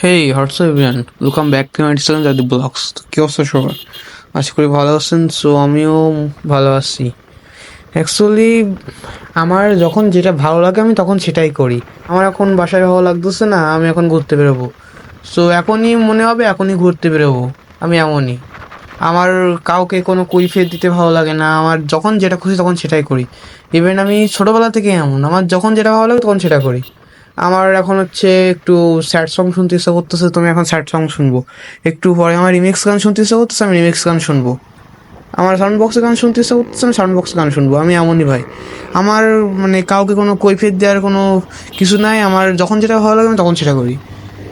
Hey what's everyone welcome back to my channel Dadi vlogs কী অবস্থা সবার? আশা করি ভালো আছেন সো আমিও ভালো আছি। অ্যাকচুয়ালি আমার যখন যেটা ভালো লাগে, আমি তখন সেটাই করি। আমার এখন বাসায় ভালো লাগতেছে না, আমি এখন ঘুরতে বেরোবো। সো এখনই মনে হবে এখনই ঘুরতে বেরোবো, আমি এমনই। আমার কাউকে কোনো কৈফিয়ত দিতে ভালো লাগে না, আমার যখন যেটা খুশি তখন সেটাই করি। ইভেন আমি ছোটোবেলা থেকে এমন, আমার যখন যেটা ভালো লাগে তখন সেটা করি। আমার এখন হচ্ছে একটু স্যাড সং শুনতে ইচ্ছা করতেছে তুমি এখন স্যাড সং শুনব। একটু পরে আমার রিমিক্স গান শুনতে ইচ্ছা করতেছে, আমি রিমিক্স গান শুনব। আমার সাউন্ড বক্সে গান শুনতে ইচ্ছা করতেছে, আমি সাউন্ড বক্সে গান শুনব, আমি এমনই ভাই। আমার মানে কাউকে কোনো কৈফিয়ত দেওয়ার কোনো কিছু নাই, আমার যখন যেটা ভালো লাগে আমি তখন সেটা করি।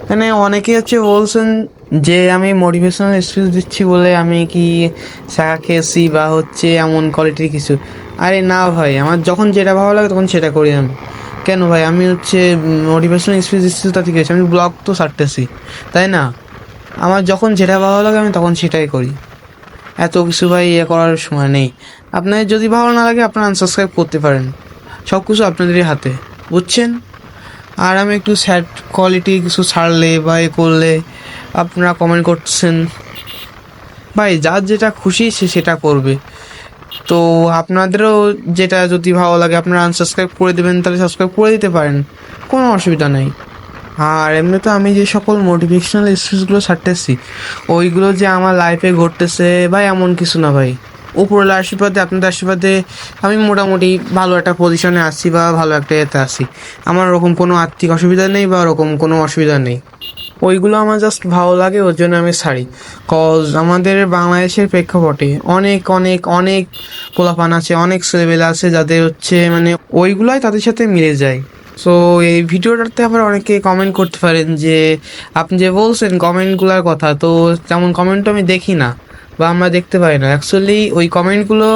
মানে অনেকেই হচ্ছে বলছেন যে আমি মোটিভেশনাল স্পিচ দিচ্ছি বলে আমি কি শাখা খেয়েছি বা হচ্ছে এমন কোয়ালিটির কিছু। আরে না ভাই, আমার যখন যেটা ভালো লাগে তখন সেটা করি আমি। কেন ভাই? আমি হচ্ছে মোটিভেশনাল স্পিচ দিচ্ছি তো ঠিক আছে। আমি ব্লগ তো ছাড়তেছি, তাই না? আমার যখন যেটা ভালো লাগে, আমি তখন সেটাই করি। এত কিছু ভাই ইয়ে করার সময় নেই। আপনার যদি ভালো না লাগে, আপনারা আনসাবস্ক্রাইব করতে পারেন। সব কিছু আপনাদেরই হাতে, বুঝছেন? আর আমি একটু স্যাড কোয়ালিটি কিছু ছাড়লে বা এ করলে আপনারা কমেন্ট করছেন। ভাই, যার যেটা খুশি, সে সেটা করবে। তো আপনাদেরও যেটা যদি ভালো লাগে আপনারা আনসাবস্ক্রাইব করে দেবেন, তাহলে সাবস্ক্রাইব করে দিতে পারেন। কোনো অসুবিধা নেই। আর এমনিতে আমি যে সকল মোটিভেশনাল স্পিচগুলো ছাড়তেছি, ওইগুলো যে আমার লাইফে ঘটতেছে বা এমন কিছু না ভাই। উপরওয়ালা আশীর্বাদে, আপনাদের আশীর্বাদে আমি মোটামুটি ভালো একটা পজিশনে আছি বা ভালো একটা এতে আছি। আমার ওরকম কোনো আর্থিক অসুবিধা নেই বা ওরকম কোনো অসুবিধা নেই। ওইগুলো আমার জাস্ট ভালো লাগে, ওর জন্য আমি ছাড়ি কজ আমাদের বাংলাদেশের প্রেক্ষাপটে অনেক অনেক অনেক পোলাপান আছে, অনেক ছেলেবেলা আছে যাদের হচ্ছে মানে ওইগুলোই তাদের সাথে মিলে যায়। সো এই ভিডিওটাতে আবার অনেকে কমেন্ট করতে পারেন যে, আপনি যে বলছেন কমেন্টগুলোর কথা, তো তেমন কমেন্ট আমি দেখি না বা আমরা দেখতে পাই না। অ্যাকচুয়ালি ওই কমেন্টগুলো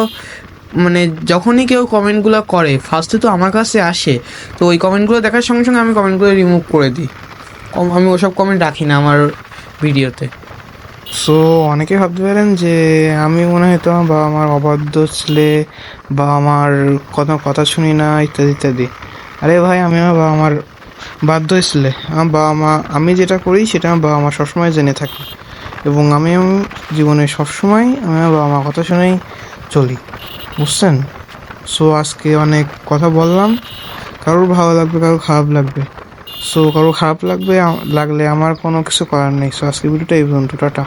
মানে যখনই কেউ কমেন্টগুলো করে ফার্স্টে তো আমার কাছে আসে, তো ওই কমেন্টগুলো দেখার সঙ্গে সঙ্গে আমি কমেন্টগুলো রিমুভ করে দিই। আমি ওসব কমেন্ট রাখি না আমার ভিডিওতে। সো অনেকে ভাবতে পারেন যে আমি মনে হয় তো আমার বাবা মার অবাধ্য ছেলে বা আমার কোনো কথা শুনি না, ইত্যাদি ইত্যাদি। আরে ভাই, আমি আমার বাবা মার বাধ্য ছেলে। আমার বাবা মা, আমি যেটা করি সেটা আমার বাবা মা সবসময় জেনে থাকি। এবং আমি জীবনে সবসময় আমি আমার বাবা মার কথা শুনেই চলি। বুঝছেন? সো আজকে অনেক কথা বললাম। কারোর ভালো লাগবে, কারোর খারাপ লাগবে। সো কারও খারাপ লাগবে লাগলে আমার কোনো কিছু করার নেই। সো আজকে ভিডিওটা এই পর্যন্ত, টাটা।